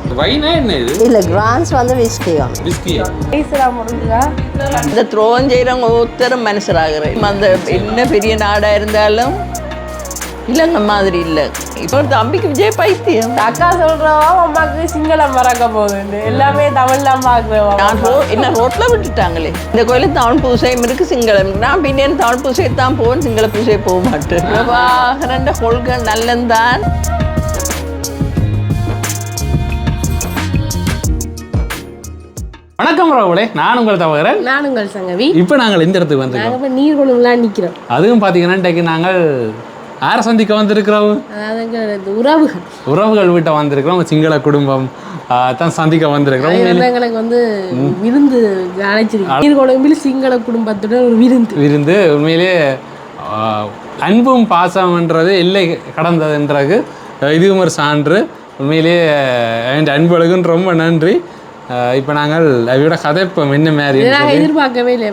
இந்த வைனா என்ன இது? இல்லை கிராண்ட்ஸ் வந்து விஸ்கியம் விஸ்கியா இந்த துரோகம் செய்கிறவங்க ஒருத்தரும் மனுஷராகிறேன் அந்த என்ன பெரிய நாடாக இருந்தாலும் இல்லைங்க மாதிரி இல்லை. இப்போ தம்பிக்கு விஜய் பைத்தியம். அக்கா சொல்றவா அம்மாக்கு சிங்களம் மறக்க போகுது எல்லாமே தமிழ் தான் பாக்குறவா நான் ரோ என்ன ரோட்டில் விட்டுட்டாங்களே. இந்த கோயிலில் தமிழ் பூசையும் இருக்கு சிங்களம். நான் பின்னேன் தமிழ் பூசை தான் போவேன் சிங்கள பூசை போக மாட்டேன். பிரபாகரன் கொள்கை நல்லந்தான் வணக்கம் ராவுலே நான் உங்கள் தவகிறேன் நான் உங்கள் சங்கவி. இப்போ நாங்கள் இந்த இடத்துக்கு வந்திருக்கோம். நாங்க இப்ப நீர் குளம்லாம் நிக்கிறோம். அதுவும் பார்த்தீங்கன்னா இன்றைக்கு நாங்கள் யாரை சந்திக்க வந்திருக்கிறோம் உறவுகள் உறவுகள் வீட்டை வந்திருக்கிறோம் சிங்கள குடும்பம் தான் சந்திக்க வந்திருக்கிறோம் எங்களுக்கு வந்து விருந்து அழைச்சிருக்கு நீர் குளம்பில் சிங்கள குடும்பத்துடன் ஒரு விருந்து விருந்து உண்மையிலேயே ஆ, அன்பும் பாசம்ன்றது எல்லை கடந்ததுன்றது இதுவும் ஒரு சான்று உண்மையிலேயே என் அன்பழகுன்னு ரொம்ப நன்றி இப்போ நாங்கள் அவையோட கதைப்போம் என்ன மாதிரி எதிர்பார்க்கவே இல்லை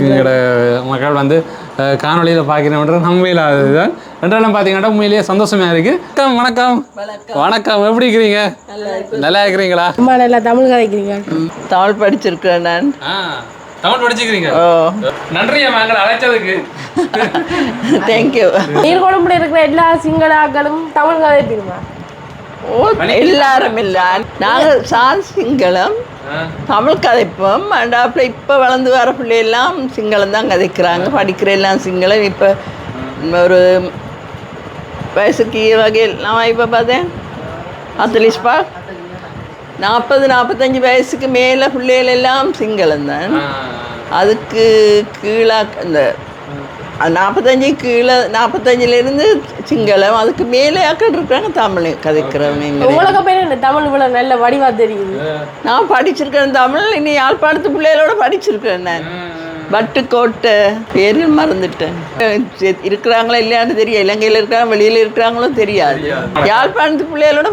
சிங்கள மக்கள் வந்து அஹ், காணொளியில பார்க்கணுன்றது நம்ம இல்லாததுதான் ரெண்டாலும் பார்த்தீங்கன்னா உண்மையிலேயே சந்தோஷமா இருக்கு. வணக்கம். வணக்கம். வணக்கம். எப்படி இருக்கிறீங்க? நல்லா இருக்கிறீங்களா? அம்மா நல்லா தமிழ் கதைக்கிறீங்க. தமிழ் படிச்சிருக்கிறேன் நான். தமிழ் படிச்சுக்கிறீங்க ஓ. நன்றி எங்களை அழைச்சதுக்கு. தேங்க்யூ நீர் குளம்புல இருக்கிற எல்லா சிங்கள ஆக்களும் தமிழ் கதைப்பிடுமா ஓ எல்லாரும் இல்லை. நாங்கள் சார் சிங்களம் தமிழ் கதைப்போம். அண்டாப்புல இப்போ வளர்ந்து வர பிள்ளையெல்லாம் சிங்களம் தான் கதைக்கிறாங்க. படிக்கிற எல்லாம் சிங்களம். இப்போ ஒரு வயசுக்கு வகையில் நான் இப்போ பார்த்தேன் அத்தலிஸ்பா நாற்பது நாற்பத்தஞ்சு வயசுக்கு மேலே பிள்ளைகள் எல்லாம் சிங்களம் தான். அதுக்கு கீழே இந்த நாற்பத்தஞ்சு கீழே நாற்பத்தஞ்சிலேருந்து சிங்களம் அதுக்கு மேலே ஆக்கள் இருக்கிறாங்க தமிழ் கதைக்கிறவங்க உங்களுக்கு பேர் என்ன? தமிழ் இவ்வளவு நல்ல வடிவா தெரியுது. நான் படிச்சிருக்கேன் தமிழ் இனி யாழ்ப்பாணத்து பிள்ளைகளோட படிச்சிருக்கேன் நான். வட்டுக்கோட்டை பேரில் மறந்துட்டேன். இருக்கிறாங்களா இல்லையான்னு தெரியும் இலங்கையில் இருக்கிறாங்க வெளியில் இருக்கிறாங்களோ தெரியாது. யாழ்ப்பாணத்து பிள்ளைகளோட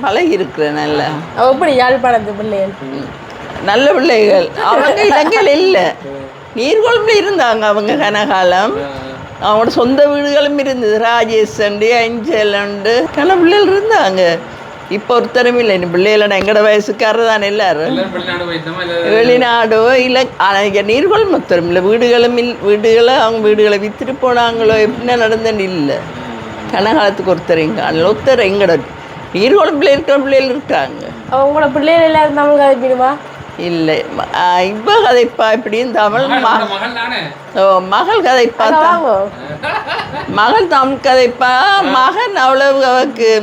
பழகி இருக்கிறேன் நல்லா. எப்படி யாழ்ப்பாணத்து பிள்ளைகள்? நல்ல பிள்ளைகள். அவங்க இலங்கையில் இல்லை. நீர்கொழும்புல இருந்தாங்க அவங்க கனகாலம். அவங்களோட சொந்த வீடுகளும் இருந்தது. ராஜேஷ் அண்டு அஞ்சல் உண்டு நல்ல பிள்ளைகள் இருந்தாங்க. இப்போ ஒருத்தரும் இல்லை. இந்த பிள்ளைகள எங்கட வயசுக்காரர் தானே எல்லாரும். வெளிநாடோ இல்லை ஆனால் நீர்கொழும்பு ஒருத்தரும் இல்லை. வீடுகளும் இல் வீடுகளை அவங்க வீடுகளை விற்றுட்டு போனாங்களோ எப்படின்னா நடந்தேன்னு இல்லை. கனகாலத்துக்கு ஒருத்தர் இங்கே அதில் ஒருத்தர் எங்கட நீர்கொழும்புல இருக்கிற பிள்ளைகள் இருக்காங்க. அவ உங்களோட பிள்ளைகள் எல்லாரும் தமிழ் கதைப்பிடுமா இல்லை. இப்ப கதைப்பா இப்படியும் தமிழ் ஓ மகள் கதைப்பா அங்க த- வாங்க. மகள் தமிழ் கதைப்பா? மகன் அவ்வளவு அவக்கு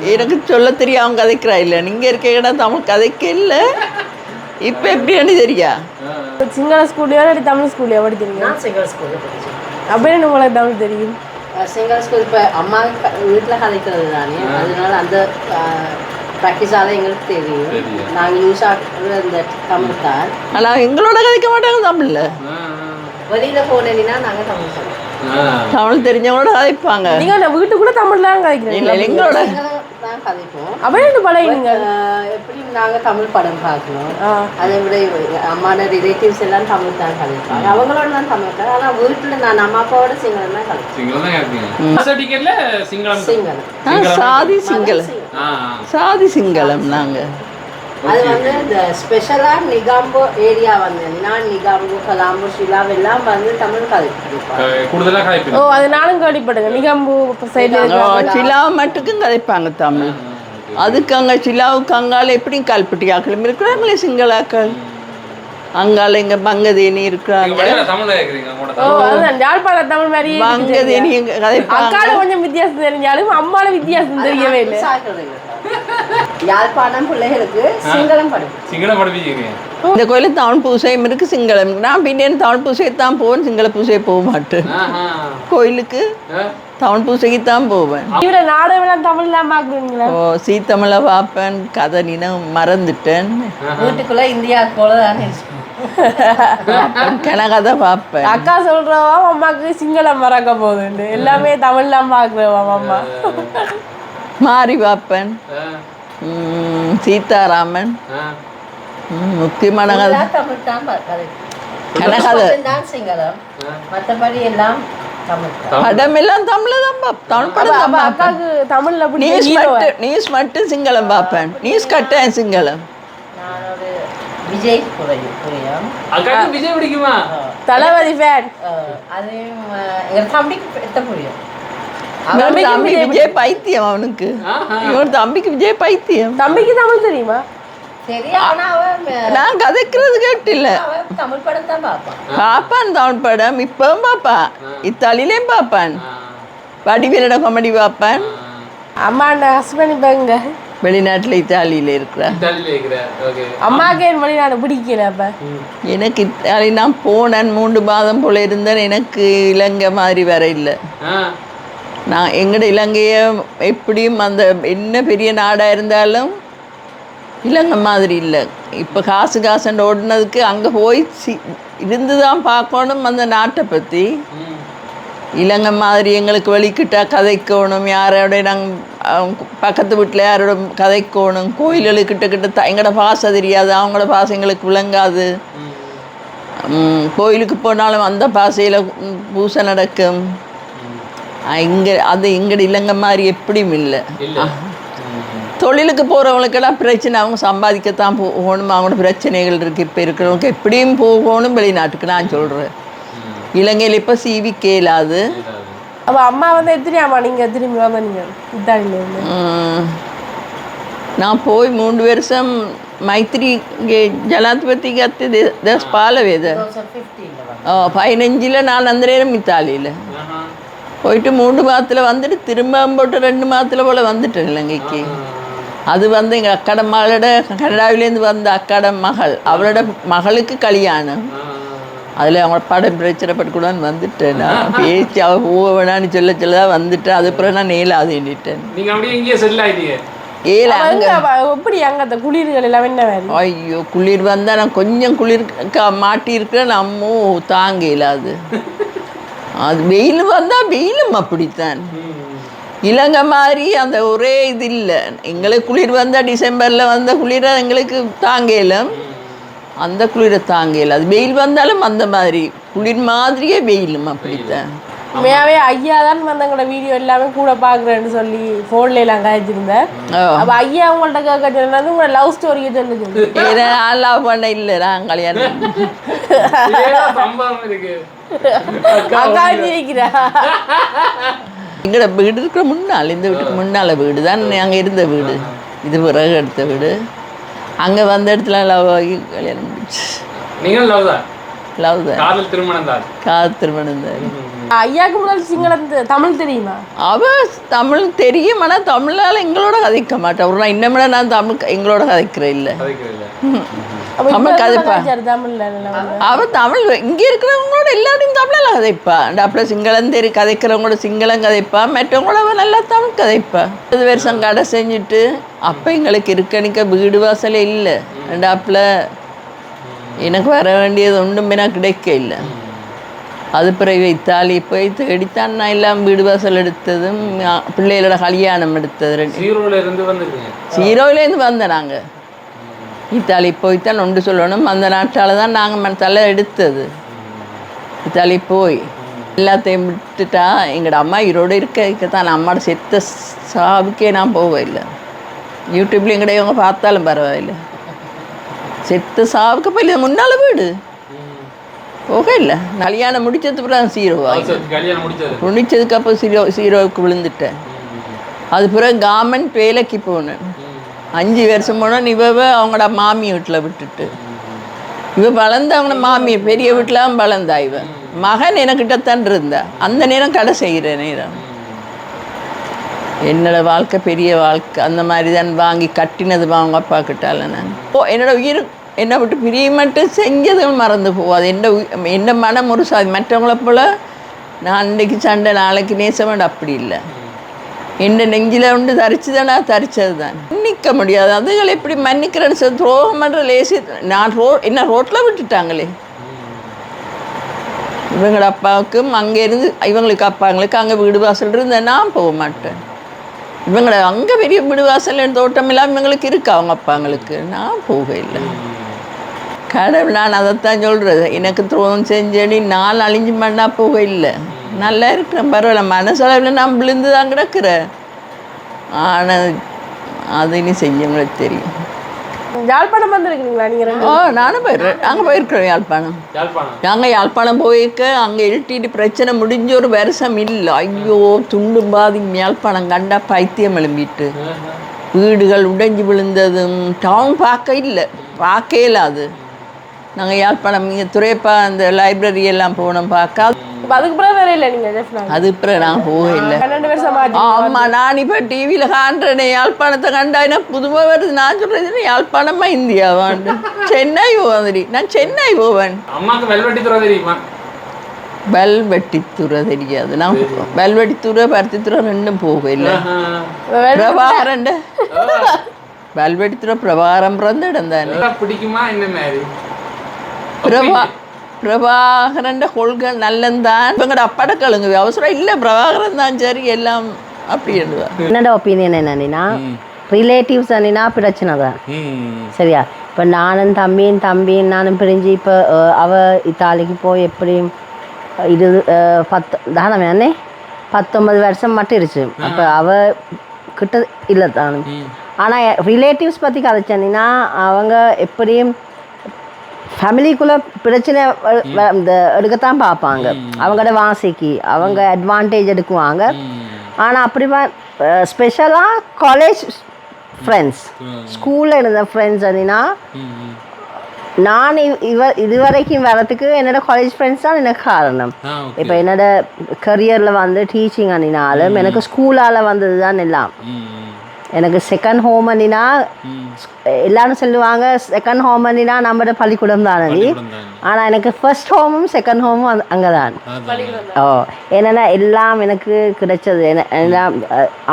எனக்கு சொல்ல தெரியும் அவங்க கதைக்கிறா இல்லை. நீங்க இருக்க தமிழ் கதைக்க இல்லை. இப்போ எப்படின்னு தெரியா? சிங்கள ஸ்கூல்லையோ இல்லாட்டி தமிழ் ஸ்கூல்லையோ படிக்கிறீங்க? நான் சிங்கிள் ஸ்கூலில் படித்தேன் அப்படின்னு உங்களுக்கு தமிழ் தெரியும். சிங்கிள் ஸ்கூல் இப்போ அம்மா வீட்டில் கதைக்கிறது தானே. அதனால அந்த ப்ராக்டிஸால் எங்களுக்கு தெரியும். நாங்கள் யூஸ் ஆகுறது அந்த தமிழ் தான். ஆனா எங்களோட கதைக்க மாட்டாங்க தமிழ்ல. வெளியில் போனேன்னா நாங்கள் தமிழ் சொல்லுவோம் தமிழ் தெரிஞ்சவங்களோட கதைப்பாங்க. நீங்க அந்த வீட்டுக்குள்ள தமிழ் தான் கதைக்கிறீங்க எங்களோட தான் கதைப்போம். அப்படின்னு பழகிங்க ஆஹ் எப்படி நாங்கள் தமிழ் படம் பார்க்கணும். அதை விட அம்மான ரிலேட்டிவ்ஸ் எல்லாம் தமிழ் தான் கதைப்பாங்க. அவங்களோட தான் தமிழ் தான் ஆனால் வீட்டில் நான் அம்மா அப்பாவோட சிங்களம் தான் கதைப்பேன் சிங்களம் சிங்களம் சாதி சிங்களம். சாதி சிங்களம் நாங்க. அது வந்து இந்த ஸ்பெஷலாக நிகாம்போ ஏரியா வந்து நான் நிகாம்போ கலாம்போ ஷிலாவ் எல்லாம் வந்து தமிழ் கதைப்பாங்க. ஓ அது நானும் கேள்விப்பட்டேங்க நிகம்பு சைடில் ஓ, சிலாவை மட்டுக்கும் கதைப்பாங்க தமிழ். அதுக்கு அங்கே சிலாவுக்கு அங்கால எப்படி கல்பட்டி ஆக்களும் இருக்கிறாங்களே சிங்களாக்கள். அங்கால இங்க பங்கதேனி இருக்கிறாங்க யாழ்ப்பாண தமிழ் மாதிரியே பங்கதேனி அக்கால கொஞ்சம் வித்தியாசம் தெரிஞ்சாலும் அம்மால வித்தியாசம் தெரியவே இல்லை. யாழ்ப்பாணம் பிள்ளைகளுக்கு சிங்களம் படிப்பு சிங்களம் படிப்பிக்கிறீங்க. இந்த கோயிலில் தமிழ் பூசையும் இருக்கு சிங்களம். நான் பின்னேன் தமிழ் பூசை தான் போவேன் சிங்கள பூசை போக மாட்டேன். கோயிலுக்கு தமிழ் பூசைக்கு தான் போவேன். இவர நாடகம் தமிழ் தான் பாக்குறீங்களா ஓ சீத்தமிழை பார்ப்பேன் கதை நினம் மறந்துட்டேன். வீட்டுக்குள்ள இந்தியா போல தானே கனகதை பார்ப்பேன் அக்கா சொல்றவா அம்மாக்கு சிங்களம் மறக்க போகுது எல்லாமே தமிழ் தான் பாக்குறவா அம்மா. மாறி பார்ப்பேன் சீதாராமன். முக்கியமான கதை தமிழ் கனகதை. தான் சிங்களம். மற்றபடி எல்லாம் தமிழ். தான். படம் எல்லாம் தமிழ்ல தான் படம் பார்ப்பேன் அக்காவுக்கு தமிழ்ல நியூஸ் மட்டும் நியூஸ் மட்டும் சிங்களம் பார்ப்பேன் நியூஸ் கட்டாயம் சிங்களம். விஜய் புரியும் புரியும்? அக்காக்கு விஜய் பிடிக்குமா? தளபதி ஃபேன் அதையும் தம்பிக்கு எத்த புரியும். விஜய் பைத்தியம் அவனுக்கு. இவன் தம்பிக்கு விஜய் பைத்தியம். தம்பிக்கு தமிழ் தெரியுமா? நான் கதைக்கிறது கேட்டில்ல அவன் தமிழ் படம் தான் பார்ப்பான் பார்ப்பான் தமிழ் படம் இப்பவும் பார்ப்பான் இத்தாலிலையும் பார்ப்பான் வடிவேலோட காமெடி பார்ப்பான் அம்மா அந்த ஹஸ்பண்ட் இப்போ எங்க வெளிநாட்டில் இத்தாலியில் இருக்கிற ஓகே அம்மாவுக்கு என் வெளிநாடு பிடிக்கல அப்ப எனக்கு இத்தாலி நான் போனேன் மூன்று மாதம் போல இருந்தேன் எனக்கு இலங்கை மாதிரி வர இல்லை நான் எங்கட இலங்கையை எப்படியும் அந்த என்ன பெரிய நாடாக இருந்தாலும் இல்லைங்க மாதிரி இல்லை. இப்போ காசு காசுன்னு ஓடினதுக்கு அங்கே போய் சி இருந்து தான் பார்க்கணும் அந்த நாட்டை பற்றி ம். இலங்கை மாதிரி எங்களுக்கு வெளிக்கிட்டா கதைக்கணும். யாரோட நாங்கள் பக்கத்து வீட்டில் யாரோட கதைக்கணும். கோயில்களுக்கிட்ட கிட்ட த எங்களோட பாசை தெரியாது. அவங்களோட பாசை எங்களுக்கு விளங்காது. கோயிலுக்கு போனாலும் அந்த பாசையில் பூசை நடக்கும். இங்கே அது எங்கட இலங்கை மாதிரி எப்படியும் இல்லை. தொழிலுக்கு போகிறவங்களுக்கெல்லாம் பிரச்சனை அவங்க சம்பாதிக்கத்தான் போகணும். அவங்களோட பிரச்சனைகள் இருக்குது இப்போ இருக்கிறவங்களுக்கு எப்படியும் போகணும் வெளிநாட்டுக்கு நான் சொல்கிறேன் இலங்கையில் இப்போ சிவி கேளாது அப்ப அம்மா வந்து எத்தனையாமா நீங்க திரும்பி வந்த நீங்க இத்தாலியில நான் போய் மூன்று வருஷம் மைத்திரி இங்கே ஜனாதிபதிக்கு அத்து தஸ் பாலவேத பதினஞ்சில் நான் அந்த நேரம் இத்தாலியில் போயிட்டு மூன்று மாதத்தில் வந்துட்டு திரும்ப போட்டு ரெண்டு மாதத்தில் போல் வந்துட்டேன் இலங்கைக்கு. அது வந்து எங்கள் அக்கட மகளோட கனடாவிலேருந்து வந்த அக்கட மகள். அவளோட மகளுக்கு கல்யாணம். அதில் அவங்க படம் பிரச்சனைப்பட்டு கூட வந்துட்டேன் நான். பேச்சு அவள் போக வேணான்னு சொல்ல சொல்ல தான் வந்துட்டேன் அதுக்கப்புறம் நான் நேலாது எண்ணிட்டேன். நீங்க அப்படியே இங்கேயே செட்டில் அப்ப எப்படி அங்க அந்த குளிர்கள் எல்லாம் என்ன ஐயோ குளிர் வந்தால் நான் கொஞ்சம் குளிர் க- மாட்டியிருக்கிறேன் நம்மோ தாங்க இயலாது. அது வெயில் வந்தால் வெயிலும் அப்படித்தான். இலங்கை மாதிரி அந்த ஒரே இது இல்லை எங்களுக்கு குளிர் வந்தால் டிசம்பரில் வந்த குளிரை எங்களுக்கு தாங்க இயலும் அந்த குளிரை தாங்க இயலாது வெயில் வந்தாலும் அந்த மாதிரி. குளிர் மாதிரியே வெயிலும் அப்படித்தான். உண்மையாவே ஐயா தான் வந்து எங்களோட வீடியோ எல்லாமே கூட பாக்குறேன்னு சொல்லி போன்ல எல்லாம் காய்ச்சிருந்தேன் அப்ப ஐயா உங்கள்ட்ட கேட்க சொன்னது உங்களோட லவ் ஸ்டோரியை சொல்லு சொல்லு ஏன்னா நான் லவ் பண்ண இல்லை நான் கல்யாணம் அக்கா இருக்கிறா எங்களோட வீடு இருக்கிற முன்னால் இந்த வீட்டுக்கு முன்னால் வீடு தான் அங்கே இருந்த வீடு. இது பிறகு எடுத்த வீடு. அங்கே வந்த இடத்துல லவ் ஆகி கல்யாணம் முடிச்சு நீங்களும் லவ் தான்? லவ் தான். காதல் திருமணம் தான்? காது திருமணம் தான். ஐயாக்கு முதல் சிங்களம் தமிழ் தெரியுமா? அவ தமிழ் தெரியும் ஆனால் தமிழால் எங்களோட கதைக்க மாட்டேன் ஒரு நான் இன்னமே நான் தமிழ் எங்களோட கதைக்கிறேன் இல்லை. அப்ப தமிழ் கதைப்பா. இங்கே இருக்கிறவங்களோட எல்லாரையும் தமிழில் கதைப்பா. அப்புறம் சிங்களம் தெரி கதைக்கிறவங்களோட சிங்களம் கதைப்பா. மற்றவங்களோட நல்லா தமிழ் கதைப்பா. இது வருஷம் கடை செஞ்சுட்டு அப்போ எங்களுக்கு இருக்கணிக்க வீடு வாசலே இல்லை. ரெண்டாப்புல எனக்கு வர வேண்டியது ஒன்றுமே நான் கிடைக்க இல்லை. அது பிறகு இத்தாலி போய் தேடித்தான் நான் எல்லாம் வீடு வாசல் எடுத்ததும் பிள்ளைகளோட கல்யாணம் எடுத்தது ரெண்டு. ஜீரோல இருந்து வந்தோம் நாங்கள் இத்தாலி போய்த்தான் ஒன்று சொல்லணும். அந்த நாட்டால் தான் நாங்கள் தலை எடுத்தது. இத்தாலி போய் எல்லாத்தையும் விட்டுட்டா எங்களோட அம்மா ஈரோடு இருக்க இருக்கத்தான். அம்மாவோட செத்த சாவுக்கே நான் போகவில்லை. யூடியூப்ல எங்கடைய இவங்க பார்த்தாலும் பரவாயில்ல. செத்த சாவுக்கு போய் முன்னால் வீடு போக இல்லை கல்யாணம் முடிச்சது பிறகு சீரோவா சரி, கல்யாணம் முடிச்சது. முடிச்சதுக்கு அப்போ சீரோ சீரோவுக்கு விழுந்துட்டேன். அது பிறகு கவர்மெண்ட் வேலைக்கு போனேன். அஞ்சு வருஷம் போனால் இவ அவங்களோட மாமி வீட்டில் விட்டுட்டு. இவ வளர்ந்தவங்க மாமி பெரிய வீட்டில் வளர்ந்தா இவ. மகன் எனக்கிட்டத்தான் இருந்தா. அந்த நேரம் கடை செய்கிற நேரம். என்னோட வாழ்க்கை பெரிய வாழ்க்கை. அந்த மாதிரி தான் வாங்கி கட்டினது அவங்க அப்பா கிட்டால நான். ஓ என்னோட உயிர் என்னை விட்டு பிரிய மட்டும் செஞ்சதும் மறந்து போகாது. என்ன என்ன மனம் ஒரு சாதி. மற்றவங்கள போல் நான் அன்றைக்கு சண்டை நாளைக்கு நேசம் அப்படி இல்லை. என்ன நெஞ்சில் உண்டு தரிச்சு தரிச்சது தான் மன்னிக்க முடியாது அதுகளை எப்படி மன்னிக்கிறேன்னு சொல்லி துரோகம் பண்ணுற லேசி நான் ரோ என்ன ரோட்டில் விட்டுட்டாங்களே இவங்களோட அப்பாவுக்கும் அங்கே இருந்து இவங்களுக்கு அப்பாங்களுக்கு அங்கே வீடு வாசல் இருந்தால் நான் போக மாட்டேன் இவங்கள அங்கே பெரிய வீடு வாசல் தோட்டம் எல்லாம் இவங்களுக்கு இருக்கா அவங்க அப்பாங்களுக்கு நான் போக இல்லை கடவுள் நான் அதைத்தான் சொல்கிறது எனக்கு துரோகம் செஞ்சடி நாள் அழிஞ்சு மண்ணா போக இல்லை நல்லா இருக்கிறேன் பரவாயில்ல மனசளவில் நான் விழுந்து தான் கிடக்கிறேன். ஆனால் அது இனி செஞ்சவங்களுக்கு தெரியும். யாழ்ப்பாணம் வந்திருக்கீங்களா நீங்க ரெண்டு ஓ நானும் போயிடுறேன். அங்கே போயிருக்கிறோம் யாழ்ப்பாணம். நாங்கள் யாழ்ப்பாணம் போயிருக்க அங்கே இருட்டிட்டு பிரச்சனை முடிஞ்ச ஒரு வருஷம் இல்லை. ஐயோ துண்டு பாதி யாழ்ப்பாணம் கண்டா பைத்தியம் எழும்பிட்டு. வீடுகள் உடைஞ்சு விழுந்ததும் டவுன் பார்க்க இல்லை. பார்க்கவே இல்லை அது. நாங்கள் யாழ்ப்பாணம் இங்கே துறைப்பா அந்த லைப்ரரி எல்லாம் போனோம் பார்க்க அதுக்கு பிறகு வேற இல்லை நீங்க ஜெஃப்னா அது அப்புறம் நான் போக இல்லை. பன்னெண்டு வருஷம் ஆச்சு ஆமா நான் இப்போ டிவியில் காண்றேனே யாழ்ப்பாணத்தை கண்டா என்ன புதுமை வருது? நான் சொல்றது யாழ்ப்பாணமா இந்தியாவாண்டு சென்னை போவதி நான் சென்னை போவேன். அம்மாக்கு வெல்வெட்டி துறை தெரியுமா? வெல்வெட்டித்துறை தெரியாது. நான் வெல்வெட்டித்துறை பருத்தித்துறை ரெண்டும் போக இல்லை. பிரபாகரன் வெல்வெட்டித்துறை பிரபாகரம் பிறந்த இடம் தானே. பிடிக்குமா என்ன மாதிரி? பிரபா பிரபாகரன் கொள்கை நல்லந்தான். இவங்கட அப்பாட கழுங்கு அவசரம் இல்லை பிரபாகரன் தான் சரி எல்லாம் அப்படி என்னோட ஒப்பீனியன் என்னன்னா ரிலேட்டிவ்ஸ் அண்ணினா பிரச்சனை தான். சரியா? இப்போ நானும் தம்பியும் தம்பியும் நானும் பிரிஞ்சு இப்போ அவ இத்தாலிக்கு போய் எப்படியும் இது பத்து தானே அண்ணே? பத்தொன்பது வருஷம் மட்டும் இருச்சு அப்போ அவ கிட்ட இல்லை தானும் ஆனால் ரிலேட்டிவ்ஸ் பற்றி கதைச்சேன்னா அவங்க எப்படியும் ஃபேமிலிக்குள்ளே பிரச்சனை இந்த எடுக்கத்தான் பார்ப்பாங்க. அவங்களோட வாசிக்கு அவங்க அட்வான்டேஜ் எடுக்குவாங்க. ஆனால் அப்படி ஸ்பெஷலாக காலேஜ் ஃப்ரெண்ட்ஸ் ஸ்கூலில் இருந்த ஃப்ரெண்ட்ஸ் அப்படின்னா நான் இவ- இவ இதுவரைக்கும் வரதுக்கு என்னோட காலேஜ் ஃப்ரெண்ட்ஸ் தான் எனக்கு காரணம். இப்போ என்னோட கரியரில் வந்து டீச்சிங் அணினாலும் எனக்கு ஸ்கூலால் வந்தது தான் எல்லாம். எனக்கு செகண்ட் ஹோம் அணினா எல்லாரும் சொல்லுவாங்க செகண்ட் ஹோம் அணினா நம்மளோட பள்ளிக்கூடம் தான். அணி ஆனால் எனக்கு ஃபர்ஸ்ட் ஹோமும் செகண்ட் ஹோமும் அங்கே தான் ஓ என்னென்னா எல்லாம் எனக்கு கிடைச்சது. என்ன எல்லாம்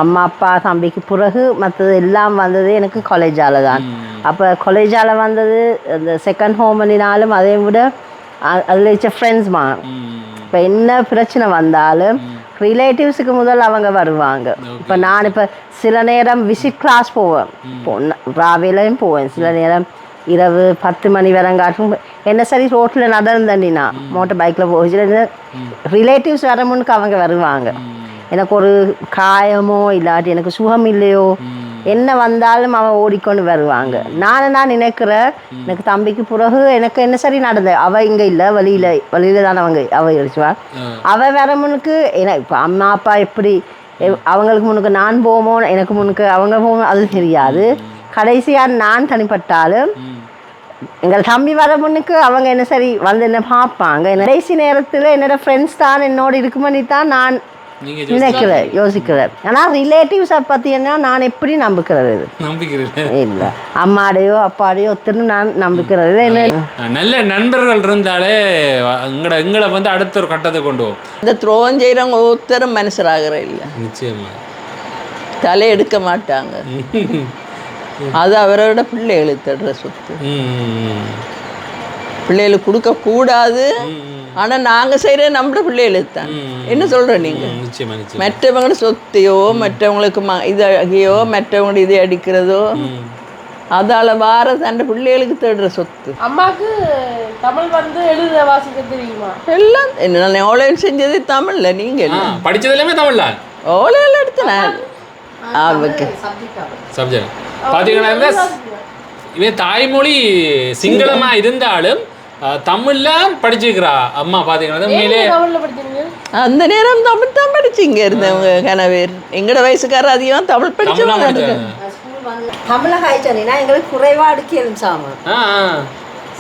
அம்மா அப்பா தம்பிக்கு பிறகு மற்றது எல்லாம் வந்தது எனக்கு காலேஜால் தான். அப்போ காலேஜால் வந்தது அந்த செகண்ட் ஹோம் பண்ணினாலும் அதை விட அதில் வச்ச ஃப்ரெண்ட்ஸ் மா. இப்போ என்ன பிரச்சனை வந்தாலும் ரிலேட்டிவ்ஸுக்கு முதல் அவங்க வருவாங்க. இப்போ நான் இப்போ சில நேரம் விசிட் கிளாஸ் போவேன். ராவிலையும் போவேன். சில நேரம் இரவு பத்து மணி வரங்காட்டும் என்ன சரி ரோட்டில் நடந்தண்டினா மோட்டர் பைக்கில் போச்சு ரிலேட்டிவ்ஸ் வர முன்னுக்கு அவங்க வருவாங்க. எனக்கு ஒரு காயமோ இல்லாட்டி எனக்கு சுகம் இல்லையோ என்ன வந்தாலும் அவன் ஓடிக்கொண்டு வருவாங்க. நான் நான் நினைக்கிறேன் எனக்கு தம்பிக்கு பிறகு எனக்கு என்ன சரி நடந்தது? அவ இங்க இல்லை வழியில வழியில தான் அவங்க அவ இருச்சுவா அவ வர முன்னுக்கு என்ன இப்போ அம்மா அப்பா எப்படி அவங்களுக்கு முன்னுக்கு நான் போமோ எனக்கு முன்னுக்கு அவங்க போமோ அது தெரியாது. கடைசியாக நான் தனிப்பட்டாலும் எங்கள் தம்பி வர முன்னுக்கு அவங்க என்ன சரி வந்து என்ன பார்ப்பாங்க. கடைசி நேரத்தில் என்னோட ஃப்ரெண்ட்ஸ் தான் என்னோட இருக்குமணி தான் நான் நீங்க நினைக்கிறேன் யோசிக்கிறேன் ஆனால் ரிலேட்டிவ்ஸை பற்றினா நான் எப்படி நம்புக்கிறது இல்லை. அம்மாடையோ அப்பாடையோ ஒருத்தரும் நான் நம்பிக்கிறது நல்ல நண்பர்கள் இருந்தாலே எங்களை எங்களை வந்து அடுத்த ஒரு கட்டத்தை கொண்டு போகும். இந்த துரோகம் செய்கிறவங்க ஒருத்தரும் மனுஷராகிற இல்லை. நிச்சயமா. தலை எடுக்க மாட்டாங்க. அது அவரோட பிள்ளைகளுக்கு தடுற சொத்து. பிள்ளைகளுக்கு கொடுக்கக்கூடாது. ஆனால் நாங்கள் செய்கிற நம்மளோட பிள்ளைகளுக்கு தான் என்ன சொல்கிற நீங்கள் ம், நிச்சயமா நிச்சயமா. மற்றவங்களோட சொத்தையோ மற்றவங்களுக்கு ம இதையோ மற்றவங்களோட இதை அடிக்கிறதோ அதால் வார தண்டை பிள்ளைகளுக்கு தேடுற சொத்து. அம்மாக்கு தமிழ் வந்து எழுத வாசிக்க தெரியுமா? எல்லாம் என்ன ஓலையில் செஞ்சது தமிழில் நீங்கள் ஆ, படிச்சது எல்லாமே தமிழ்ல. ஓலையில் எடுத்த நான். அவருக்கு சப்ஜெக்ட் பார்த்தீங்கன்னா இவன் தாய்மொழி சிங்களமா இருந்தாலும் தமிழ்ல படிச்சிருக்கிறா. அம்மா உண்மையிலே படிச்சீங்க அந்த நேரம் தமிழ் தான் படிச்சிங்க இருந்தவங்க கணவர். எங்களோட வயசுக்காரர் அதிகம் தமிழ் படிச்சவங்க படிச்சாங்க தமிழை காய்ச்சனா எங்களுக்கு சாமான் ஆ ஆ.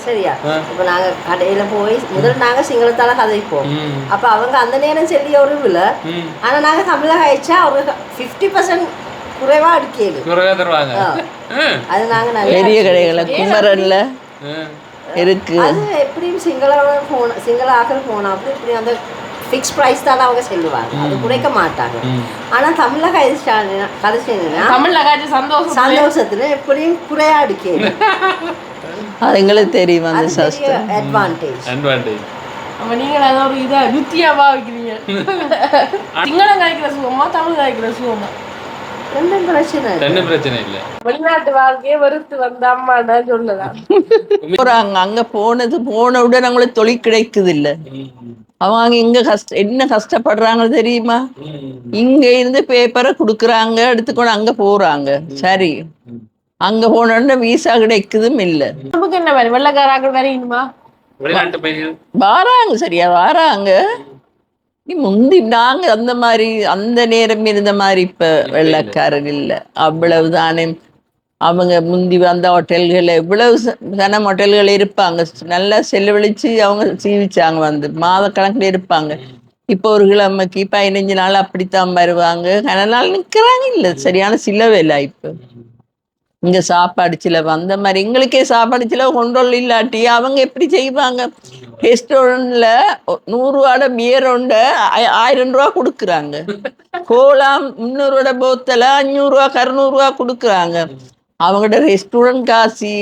சரியா? இப்போ நாங்கள் கடையில் போய் முதல்ல நாங்கள் சிங்களத்தால கதைப்போம். அப்போ அவங்க அந்த நேரம் சொல்லி ஒரு இல்லை ம். ஆனால் நாங்கள் தமிழை காய்ச்சா ஒரு ஃபிஃப்டி பர்சன்ட் குறைவாக அடுக்கியலும் குறைவா தருவாங்க. அது நாங்கள் நிறைய பெரிய கடைகளை குமரன்ல. இருக்கு. அது எப்படியும் சிங்களோட போன சிங்கள ஆக்கள் போனா அப்படி இப்படி அந்த ஃபிக்ஸ் ப்ரைஸ் தான் அவங்க சொல்லுவாங்க. அது குறைக்க மாட்டாங்க. ஆனா தமிழ்ல கதைச்சாங்க கதைச்சீங்கன்னா தமிழ்ல சந்தோஷம். சந்தோஷத்துல எப்படியும் குறையா அடிக்கணும் அது எங்களுக்கு தெரியும் அந்த சஸ்டம் அட்வான்டேஜ் advantage. அப்ப நீங்க அதை ஒரு இதா யுத்தியா பாவிக்கிறீங்க சிங்களம் காய்க்கிற சுகமா தமிழ் காய்க்கிற சுகமா? ரெண்டும் பிரச்சனை இல்லை. பிரச்சனை இல்லை. வெளிநாட்டு வாழ்க்கையை வெறுத்து வந்த அம்மான்னு சொல்லலாம். போறாங்க. அங்க போனது போன உடனே அவங்களுக்கு தொழில் கிடைக்குது இல்ல. அவங்க இங்க கஷ்ட என்ன கஷ்டப்படுறாங்க தெரியுமா? இங்க இருந்து பேப்பரை குடுக்குறாங்க எடுத்துக்கொண்டு அங்க போறாங்க. சரி. அங்க போன உடனே விசா கிடைக்குதும் இல்ல. நமக்கு என்ன மாதிரி வெள்ளக்காராக்கள் வரையணுமா வெளிநாட்டு பையன். வாராங்க சரியா வாராங்க. முந்தி நாங்க அந்த மாதிரி அந்த நேரம் இருந்த மாதிரி இப்ப வெள்ளக்காரர் இல்ல. அவ்வளவுதானே. அவங்க முந்தி வந்த ஹோட்டல்கள் எவ்வளவு ச- சனம் ஹோட்டல்கள் இருப்பாங்க. நல்லா செலவழிச்சு அவங்க சீவிச்சாங்க வந்து. மாதக்கணக்கில் இருப்பாங்க. இப்போ ஒரு கிழமைக்கு பதினஞ்சு நாள் அப்படித்தான் வருவாங்க. கன நாள் நிக்கிறாங்க இல்ல. சரியான சிலவு இல்லை இப்போ. இங்க சாப்பாடு சிலவு அந்த மாதிரி எங்களுக்கே சாப்பாடு சிலவு கொண்டோல் இல்லாட்டி அவங்க எப்படி செய்வாங்க? ரெஸ்டாரண்ட்ல நூறுரூவாட பியர் உண்ட ஆயிரம் ரூபா கொடுக்குறாங்க. கோலாம் முந்நூறுவாட போத்தல அஞ்சூறுரூவா கருநூறுவா கொடுக்குறாங்க. அவங்களோட ரெஸ்டாரண்ட் காசி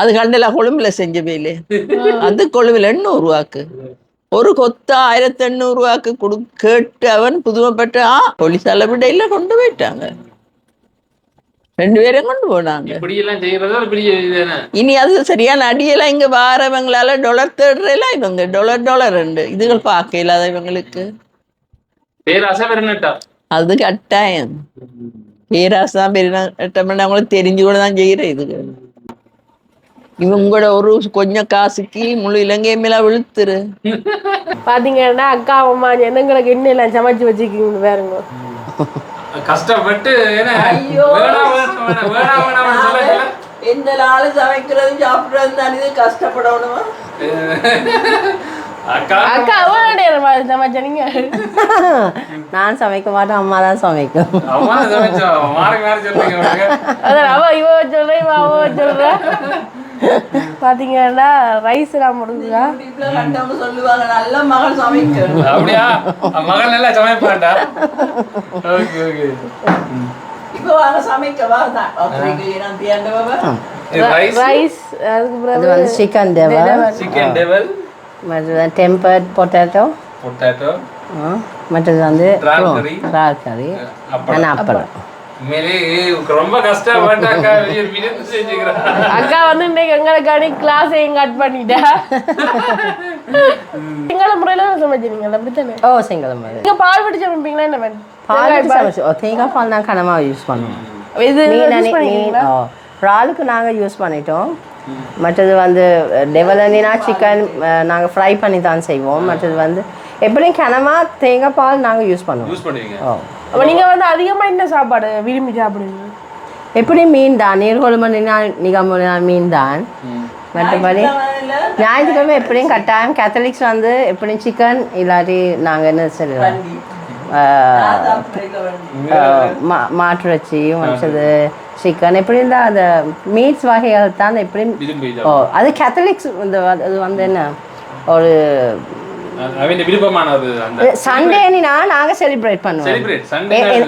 அது கண்டல கொழும்புல செஞ்ச வேலு அது கொழும்புல எண்ணூறுவாக்கு ஒரு கொத்த ஆயிரத்தி எண்ணூறுவாக்கு கொடு கேட்டு அவன் புதுமைப்பட்டு ஆ போலீஸ் அளவிடையில கொண்டு போயிட்டாங்க. ரெண்டு பேரும் கொண்டு போனாங்க. பெரிய இது இனி அது சரியான அடியெல்லாம் இங்க வாரவங்களால டொலர் தேடுறலாம் இவங்க. டொலர் டொலர் ரெண்டு. இதுகள் பார்க்க இல்லாத இவங்களுக்கு. அது கட்டாயம். பேராசா பெருநாட்டம் அவங்களுக்கு தெரிஞ்சு கூட தான் செய்யற இதுக்கு இவங்களோட ஒரு கொஞ்சம் காசுக்கு முழு இலங்கை மேல விழுத்துரு. பாத்தீங்கன்னா அக்கா அம்மா எண்ணங்களுக்கு என்ன எல்லாம் சமைச்சு வச்சுக்கிங்க பாருங்க. கஷ்டப்பட்டு என்ன? வேணா வேணா வேணா வேணா வேணாம்னு சொல்ல சொல்ல. எந்த நாளும் சமைக்கிறது சாப்பிடுறது தான் இது கஷ்டப்படணுமா நான் சமைக்க மாட்டேன் அம்மா தான் சமைக்கும். அவ இவ சொல்ற இவ அவ சொல்ற. பாத்தீங்கன்னா ரைஸ் எல்லாம் முடிஞ்சுதா கண்டவங்க சொல்லுவாங்க நல்ல மகள் சமைக்கணும் அப்படியா மகள் நல்லா சமைப்பாண்டா ஓகே ஓகே. இப்போ வாங்க சமைக்க வா தான். நான் தேண்டவா ரைஸ் அது பிறகு வந்து சிக்கன் தேவை சிக்கன் டெவல் மற்றது டெம்பர்ட் பொட்டேட்டோ பொட்டாட்டோ மற்றது வந்து. இறால் கறி அப்பளம். உண்மையிலே ரொம்ப கஷ்டப்பட்டு அக்கா வந்து இன்னைக்கு எங்களுக்காண்டி கிளாஸையும் கட் பண்ணிட்டா. சிங்கள முறையில அப்படித்தானே? ஓ சிங்களம் அது நீங்க பால் வடி சமைப்பீங்களா என்ன பால் சமைச்சு ஓ தேங்காய் பால் தான் கனமாக யூஸ் பண்ணுவோம். இது இறாலுக்கு நாங்கள் யூஸ் பண்ணிட்டோம். மற்றது வந்து டெவலனினா சிக்கன் நாங்கள் ஃப்ரை பண்ணி தான் செய்வோம். மற்றது வந்து எப்படியும் கனமாக தேங்காய் பால் நாங்கள் யூஸ் பண்ணுவோம். யூஸ் பண்ணுவீங்க. ஓ. அப்ப நீங்க வந்து அதிகமா என்ன சாப்பாடு விரும்பி சாப்பிடுவீங்க? எப்படி மீன் தான் நீர்கொழுமணினா நிகமுனா மீன் தான் மற்றபடி ஞாயிற்றுக்கிழமை எப்படியும் கட்டாயம் கேத்தலிக்ஸ் வந்து எப்படியும் சிக்கன் இல்லாட்டி நாங்கள் என்ன சொல்லுவோம் மா- மாட்டிறைச்சி மற்றது சிக்கன் எப்படி இருந்தால் அந்த மீட்ஸ் வகைகள் தான் எப்படி ஓ அது கேத்தலிக்ஸ் இந்த அது வந்து என்ன? ஒரு சண்டேனா நாங்கள் செலிப்ரேட் பண்ணுவோம்.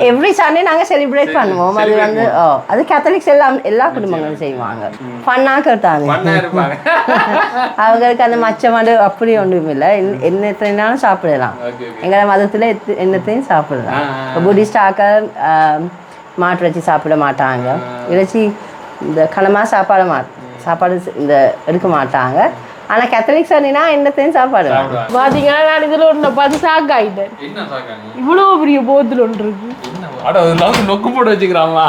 எவ்ரி சண்டே நாங்கள் செலிப்ரேட் பண்ணுவோம். அது வந்து ஓ அது கேத்தலிக்ஸ் எல்லாம் எல்லா குடும்பங்களும் செய்வாங்க. பண்ணா இருப்பாங்க. அவங்களுக்கு அந்த மச்சமாடு அப்படி ஒன்றும் இல்லை. என்னத்தைனாலும் சாப்பிடலாம். Okay okay. எங்களை மதத்தில் என்னத்தையும் சாப்பிடலாம். ஆ, ஆ. இப்போ புத்திஸ்ட் ஆக்கள் ஆம், மாட்டு இறைச்சி சாப்பிட மாட்டாங்க. இறைச்சி இந்த கனமாக சாப்பாடு மா சாப்பாடு இந்த எடுக்க மாட்டாங்க. ஆனால் கேத்தலிக் சொன்னா என்னத்தையும் சாப்பிடுவாங்க பாத்தீங்கன்னா நான் இதுல ஒண்ணு பார்த்து ஷாக் ஆயிட்டேன் இவ்வளவு பெரிய போத்துல ஒன்று இருக்கு. அட அது நோக்கு போட்டு வச்சுக்கிறாமா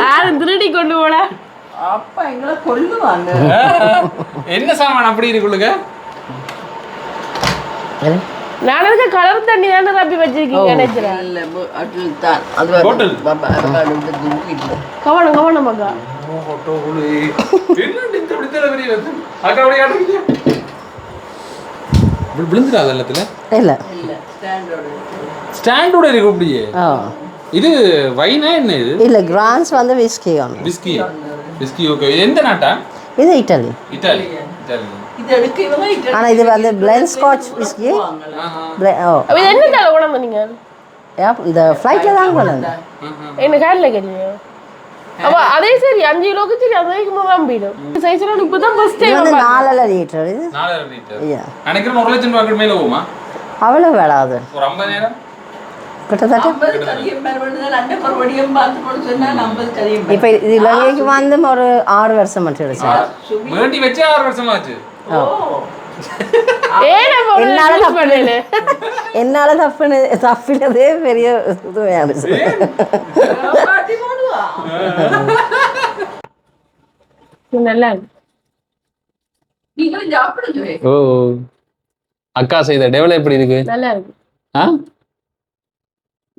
யாரும் திருடி கொண்டு போல? அப்பா எங்களை கொல்லுவாங்க. என்ன சாமான் அப்படி இருக்குள்ளுங்க நான் இருக்க கலர் தண்ணி தானே ரப்பி வச்சிருக்கீங்க நினைக்கிறேன். இல்ல, அது. Bottle. பாப்பா, அது வந்து தூக்கிட்டு. கவனம் கவனம் அக்கா என்ன இந்த இப்படி தர பெரிய வந்து? அக்கா அப்படியே காட்டுறீங்க. இப்படி விழுந்துடாது எல்லாத்துல? இல்லை. ஸ்டாண்டோட இருக்கு. அப்படியே இது வைனா என்ன இது? இல்லை கிரான்ஸ் வந்து விஸ்கி ஒன்று விஸ்கி விஸ்கி ஓகே எந்த நாட்டா? இது இட்டலி இட்டாலி இட்டாலி இது வந்து பிளெண்ட் ஸ்காட்ச் விஸ்கி என்ன தலை உடம்பு நீங்க ஏப், இந்த ஃப்ளைட்டில் தான் கொண்டு வந்தேன் என்ன காரில் கேட்டீங்க அப்ப அதே சரி அஞ்சு கிலோக்கு சரி அது வரைக்கும் தான் போயிடும் சைஸ்ல இப்பதான் ஃபர்ஸ்ட் டைம் வந்து நாலரை லிட்டர் இது நாலாயிரம் லிட்டர் ஐயா நினைக்கிறேன் ஒரு லட்சம் ரூபாய்க்கு மேல போகுமா அவ்வளோ வேளாது ஒரு ஐம்பதாயிரம் கிட்டத்தட்ட ஐம்பது கதையும் மறுபடியும் அண்டை மறுபடியும் பார்த்து போட்டு சொன்னா ஐம்பது கதையும் இப்போ இது இலங்கைக்கு வந்து ஒரு ஆறு வருஷம் மட்டும் இருந்துச்சு வேண்டி வச்சு ஆறு வருஷமாச்சு ஏன் நம்ம ஒரு என்னால use தப்பு பண்ணல? என்னால தப்புனு தப்பினதே பெரிய இதுவையா இருந்துச்சு பாட்டி போடுவா இது நல்லா ஓ அக்கா செய்த டெவலப் எப்படி இருக்கு? நல்லா இருக்கு. ஆ?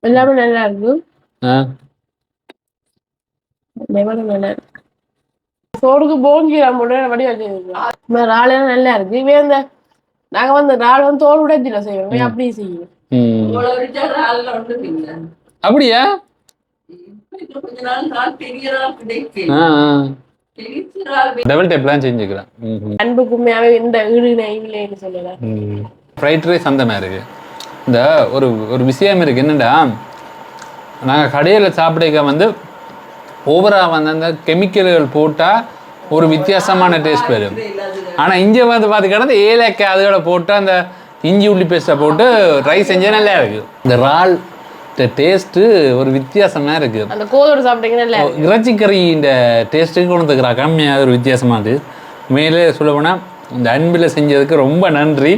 எல்லாமே நல்லா இருக்கு. ஆ. எல்லாமே நல்லா இருக்கு. சோறுக்கு வடி வச்சிருக்கோம் இறாலாம் நல்லா இருக்கு. இவே இந்த நாங்க வந்து இறால் வந்து தோல் உடைச்சில செய்வோம். அப்படியே செய்யும். ம். இவ்வளோ வச்சா ஆள் ஒன்றுமில்லை அப்படியா? கொஞ்ச நாள் நான் டபுள் டேப்லாம் செஞ்சுக்கிறேன் ம் அன்புக்குமையாவே இந்த ஈடு இல்லைன்னு சொல்லலாம் ஃப்ரைட் ரைஸ் அந்த மாதிரி இருக்கு. இந்த ஒரு ஒரு விஷயம் இருக்கு. என்னடா நாங்கள் கடையில் சாப்பிடுக்க வந்து ஓவராக வந்து அந்த கெமிக்கல்கள் போட்டால் ஒரு வித்தியாசமான டேஸ்ட் வரும். ஆனால் இங்கே வந்து பார்த்துக்கிட்டா ஏலக்காய் அதோட போட்டு அந்த இஞ்சி உள்ளி பேஸ்ட்டை போட்டு ரைஸ் செஞ்சா நல்லா இருக்கு. இந்த இறால் டேஸ்ட்டு ஒரு வித்தியாசமாக இருக்குது அந்த கோதோட சாப்பிட்டீங்கன்னா. இறைச்சிக்கறி இந்த டேஸ்ட்டுக்கு கொண்டு வந்துக்கிறா கம்மியாக ஒரு வித்தியாசமானது மேலே சொல்லப்போனால் இந்த அன்பில் செஞ்சதுக்கு ரொம்ப நன்றி.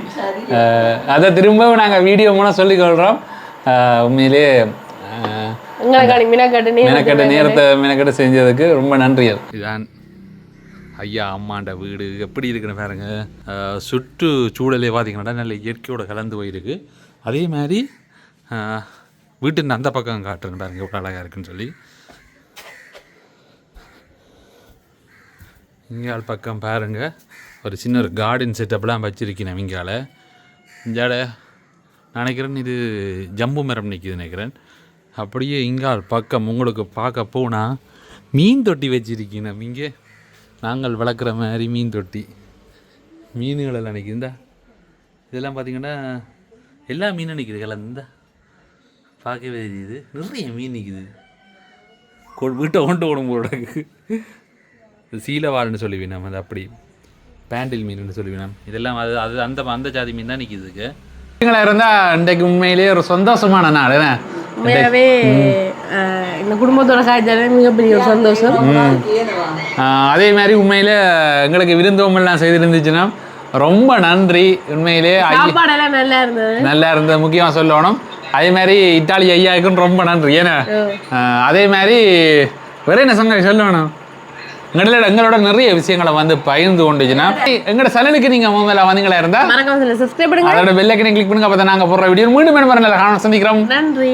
அதை திரும்ப நாங்கள் வீடியோ மூலம் சொல்லிக்கொள்கிறோம் உண்மையிலே மினக்கட்டு நேரத்தை மெனக்கெட்ட செஞ்சதுக்கு ரொம்ப நன்றி இதான் ஐயா அம்மாண்ட வீடு. எப்படி இருக்குன்னு பாருங்க. சுற்று சூழலே பார்த்தீங்கன்னா நல்ல இயற்கையோட கலந்து போயிருக்கு. அதே மாதிரி வீட்டுன்னு அந்த பக்கம் காட்டுறேன் பாருங்க எவ்வளோ அழகாக இருக்குன்னு சொல்லி. இங்கால் பக்கம் பாருங்க ஒரு சின்ன ஒரு கார்டன் செட்டப்லாம் வச்சுருக்கேன் இங்கால. இங்கால நினைக்கிறேன் இது ஜம்பு மரம் நிற்கிது நினைக்கிறேன். அப்படியே இங்கால் பக்கம் உங்களுக்கு பார்க்க போனால் மீன் தொட்டி வச்சிருக்கணும் இங்கே நாங்கள் வளர்க்குற மாதிரி மீன் தொட்டி. மீன்கள் எல்லாம் இதெல்லாம் பார்த்தீங்கன்னா எல்லா மீனும் நிற்கிது இந்த பார்க்கவே தெரியுது. நிறைய மீன் நிற்கிது வீட்டை கொண்டு ஓடும் போல இருக்கு. இது சீலவாள்னு சொல்லுவேன் நம்ம அது அப்படி. பேண்டில் மீன் சொல்லுவேன் இதெல்லாம் அது அது அந்த அந்த ஜாதி மீன் தான் நிற்கிதுக்கு நீங்களா இருந்தால் இன்றைக்கு உண்மையிலேயே ஒரு சந்தோஷமான நாள் என்ன? உண்மையாவே அஹ், இந்த குடும்பத்தோட காய்ச்சாலே மிகப்பெரிய ஒரு சந்தோஷம். ஆஹ் அதே மாதிரி உண்மையிலே எங்களுக்கு விருந்தோம்பெல்லாம் செய்திருந்துச்சுன்னா ரொம்ப நன்றி. உண்மையிலே ஐ- சாப்பாடெல்லாம் நல்லா இருந்தது. நல்லா இருந்தது. முக்கியமாக சொல்லணும். அதே மாதிரி இத்தாலி ஐயாவுக்கும் ரொம்ப நன்றி. ஏன்னா அதே மாதிரி வேற என்ன சங்க சொல்லணும் எங்களோட எங்களோட நிறைய விஷயங்களை வந்து பகிர்ந்து கொண்டுச்சுன்னா எங்களோட சலனுக்கு நீங்கள் முதல்ல வந்தீங்களா இருந்தா அதோட பெல்லைக்கனை கிளிக் பண்ணுங்க அப்போ நாங்கள் போடுற வீடியோ மீண்டும் என்ன நல்ல சந்திக்கிறோம். நன்றி.